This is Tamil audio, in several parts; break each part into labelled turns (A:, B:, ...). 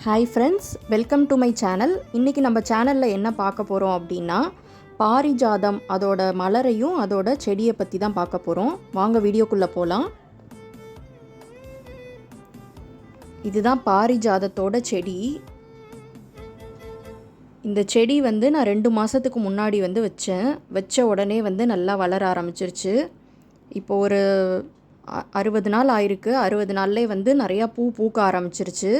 A: Hi friends welcome to my channel இன்றைக்கி நம்ம சேனலில் என்ன பார்க்க போகிறோம் அப்படின்னா பாரிஜாதம் அதோட மலரையும் அதோட செடியை பற்றி தான் பார்க்க போகிறோம் வாங்க வீடியோக்குள்ளே போகலாம் இதுதான் பாரிஜாதத்தோட செடி. இந்த செடி வந்து நான் ரெண்டு மாதத்துக்கு முன்னாடி வந்து வச்சேன். வச்ச உடனே வந்து நல்லா வளர ஆரம்பிச்சிருச்சு. இப்போ ஒரு அ- அறுபது நாள் ஆயிருக்கு. அறுபது நாள்லேயே வந்து நிறையா பூ பூக்க ஆரம்பிச்சிருச்சு.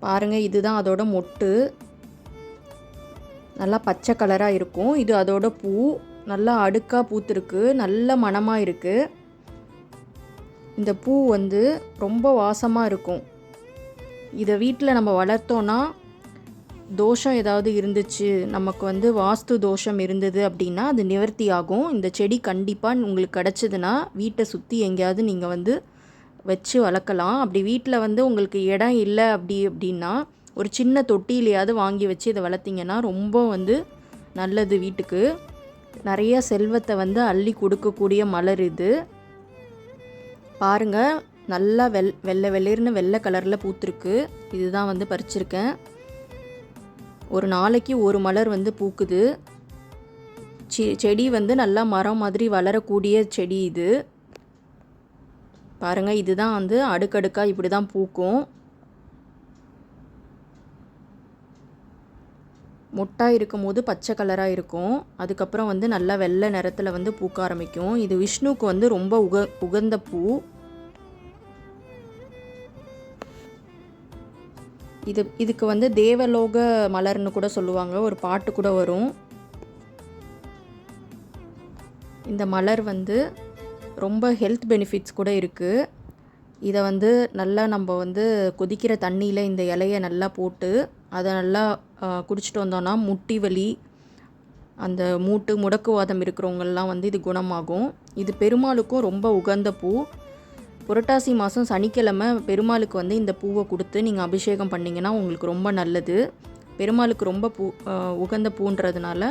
A: பாருங்கள் இதுதான் அதோட மொட்டு. நல்லா பச்சை கலராக இருக்கும். இது அதோட பூ. நல்லா அடுக்காக பூத்திருக்கு. நல்ல மணமாக இருக்குது இந்த பூ வந்து ரொம்ப வாசமாக இருக்கும். இதை வீட்டில் நம்ம வளர்த்தோன்னா தோஷம் ஏதாவது இருந்துச்சு நமக்கு வந்து வாஸ்து தோஷம் இருந்தது அப்படின்னா அது நிவர்த்தி ஆகும். இந்த செடி கண்டிப்பாக உங்களுக்கு கிடச்சிதுன்னா வீட்டை சுற்றி எங்கேயாவது நீங்கள் வந்து வச்சு வளர்க்கலாம். அப்படி வீட்டில் வந்து உங்களுக்கு இடம் இல்லை அப்படி அப்படின்னா ஒரு சின்ன தொட்டிலையாவது வாங்கி வச்சு இதை வளர்த்திங்கன்னா ரொம்ப வந்து நல்லது வீட்டுக்கு. நிறைய செல்வத்தை வந்து அள்ளி கொடுக்கக்கூடிய மலர் இது. பாருங்கள் நல்லா வெள் வெள்ளை வெளிர்னு வெள்ளை கலரில் பூத்திருக்கு. இதுதான் வந்து பறிச்சிருக்கேன். ஒரு நாளைக்கு ஒரு மலர் வந்து பூக்குது. செ செடி வந்து நல்லா மரம் மாதிரி வளரக்கூடிய செடி இது. பாருங்கள் இதுதான் வந்து அடுக்கடுக்காக இப்படி தான் பூக்கும். மொட்டாக இருக்கும் போது பச்சை கலராக இருக்கும். அதுக்கப்புறம் வந்து நல்லா வெள்ளை நிறத்தில் வந்து பூக்க ஆரம்பிக்கும். இது விஷ்ணுவுக்கு வந்து ரொம்ப உக உகந்த பூ. இது இதுக்கு வந்து தேவலோக மலர்னு கூட சொல்லுவாங்க. ஒரு பாட்டு கூட வரும். இந்த மலர் வந்து ரொம்ப ஹெல்த் பெனிஃபிட்ஸ் கூட இருக்குது இதை வந்து நல்லா நம்ம வந்து கொதிக்கிற தண்ணியில் இந்த இலையை நல்லா போட்டு அதை நல்லா குடிச்சிட்டு வந்தோன்னா முட்டி வலி அந்த மூட்டு முடக்குவாதம் இருக்கிறவங்கெல்லாம் வந்து இது குணமாகும். இது பெருமாளுக்கும் ரொம்ப உகந்த பூ. புரட்டாசி மாதம் சனிக்கிழமை பெருமாளுக்கு வந்து இந்த பூவை கொடுத்து நீங்கள் அபிஷேகம் பண்ணிங்கன்னா உங்களுக்கு ரொம்ப நல்லது. பெருமாளுக்கு ரொம்ப பூ உகந்த பூன்றதுனால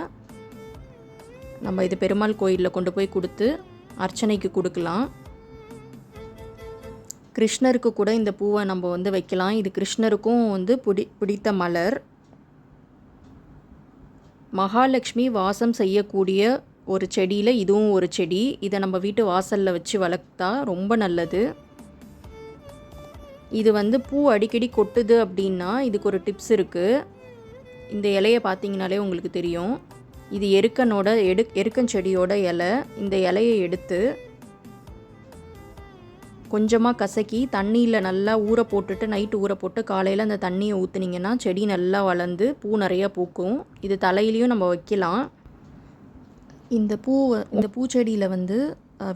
A: நம்ம இது பெருமாள் கோயிலில் கொண்டு போய் கொடுத்து அர்ச்சனைக்கு கொடுக்கலாம். கிருஷ்ணருக்கு கூட இந்த பூவை நம்ம வந்து வைக்கலாம். இது கிருஷ்ணருக்கும் வந்து பிடி பிடித்த மலர். மகாலட்சுமி வாசம் செய்யக்கூடிய ஒரு செடியில் இதுவும் ஒரு செடி. இதை நம்ம வீட்டு வாசலில் வச்சு வளர்த்தா ரொம்ப நல்லது. இது வந்து பூ அடிக்கடி கொட்டுது அப்படின்னா இதுக்கு ஒரு டிப்ஸ் இருக்குது இந்த இலையை பார்த்தீங்கனாலே உங்களுக்கு தெரியும். இது எருக்கனோட எடு எருக்கஞ்செடியோட இலை. இந்த இலையை எடுத்து கொஞ்சமாக கசக்கி தண்ணியில் நல்லா ஊற போட்டுட்டு நைட்டு ஊற போட்டு காலையில் அந்த தண்ணியை ஊற்றுனீங்கன்னா செடி நல்லா வளர்ந்து பூ நிறையா பூக்கும். இது தலையிலையும் நம்ம வைக்கலாம். இந்த பூ இந்த பூச்செடியில் வந்து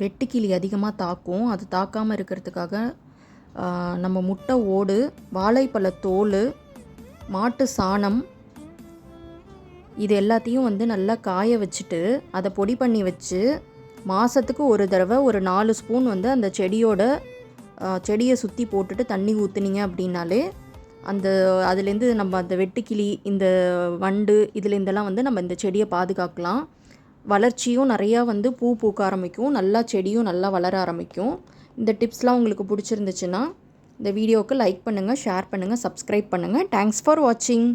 A: வெட்டுக்கிளி அதிகமாக தாக்கும். அது தாக்காமல் இருக்கிறதுக்காக நம்ம முட்டை ஓடு வாழைப்பழ தோல் மாட்டு சாணம் இது எல்லாத்தையும் வந்து நல்லா காய வச்சுட்டு அதை பொடி பண்ணி வச்சு மாதத்துக்கு ஒரு தடவை ஒரு நாலு ஸ்பூன் வந்து அந்த செடியோட செடியை சுற்றி போட்டுட்டு தண்ணி ஊற்றுனீங்க அப்படின்னாலே அந்த அதுலேருந்து நம்ம அந்த வெட்டுக்கிளி இந்த வண்டு இதுலேருந்தெல்லாம் வந்து நம்ம இந்த செடியை பாதுகாக்கலாம். வளர்ச்சியும் நிறையா வந்து பூ பூக்க ஆரம்பிக்கும். நல்லா செடியும் நல்லா வளர ஆரம்பிக்கும். இந்த டிப்ஸ்லாம் உங்களுக்கு பிடிச்சிருந்துச்சுன்னா இந்த வீடியோவுக்கு லைக் பண்ணுங்கள் ஷேர் பண்ணுங்கள் சப்ஸ்கிரைப் பண்ணுங்கள் தேங்க்ஸ் ஃபார் வாட்சிங்